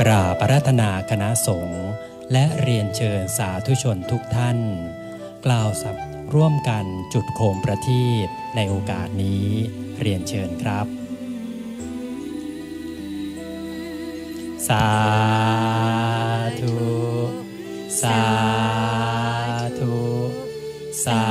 กราบอาราธนาคณะสงฆ์และเรียนเชิญสาธุชนทุกท่าน กล่าวสับร่วมกันจุดโคมประทีปในโอกาสนี้เรียนเชิญครับ สาธุ สาธุ สา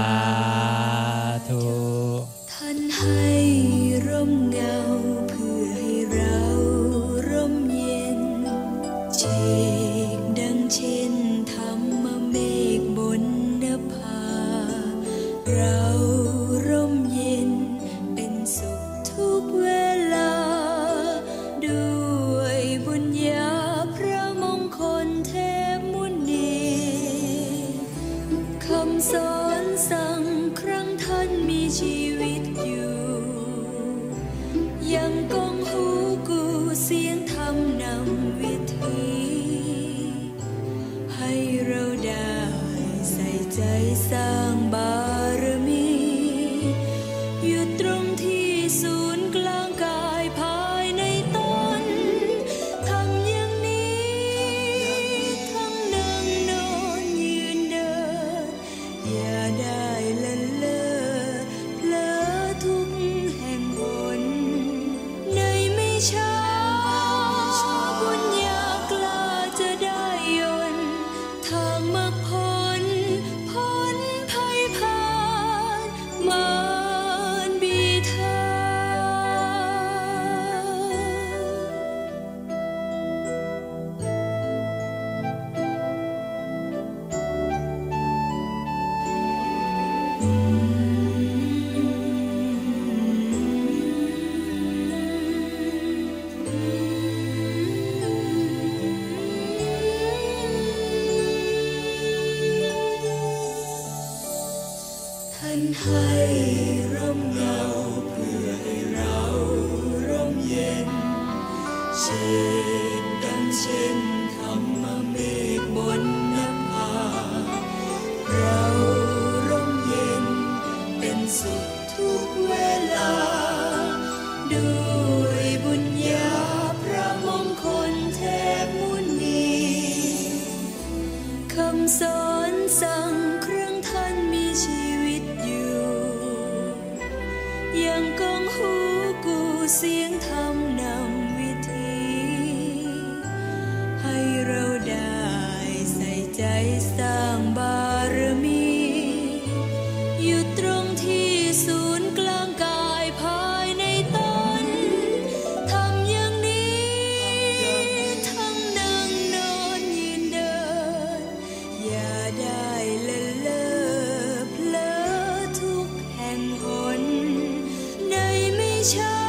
สอนสั่งครั้งท่านมีชีวิตอยู่ ยังกองหูกูเสียงธรรมนำวิธี ให้เราได้ใส่ใจส อย่าได้ละเลอเพลอทุกแห่งหนในไม่ช้า ให้ร่มเงาเพื่อให้เราร่มเย็นเช่นดังเช่น เสียงธรรมนำวิธี ให้เราได้ใส่ใจสร้างบารมี อยู่ตรงที่ศูนย์กลางกายภายในตนทำอย่างนี้ ทั้งนั่งนอนยืนเดิน อย่าได้ละเลอเพลอทุกแห่งหนในไม่ช้า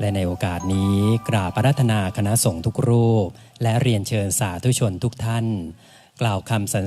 และในโอกาสนี้กราบอาราธนาคณะสงฆ์ทุกรูป และเรียนเชิญสาธุชนทุกท่าน กล่าวคำสรร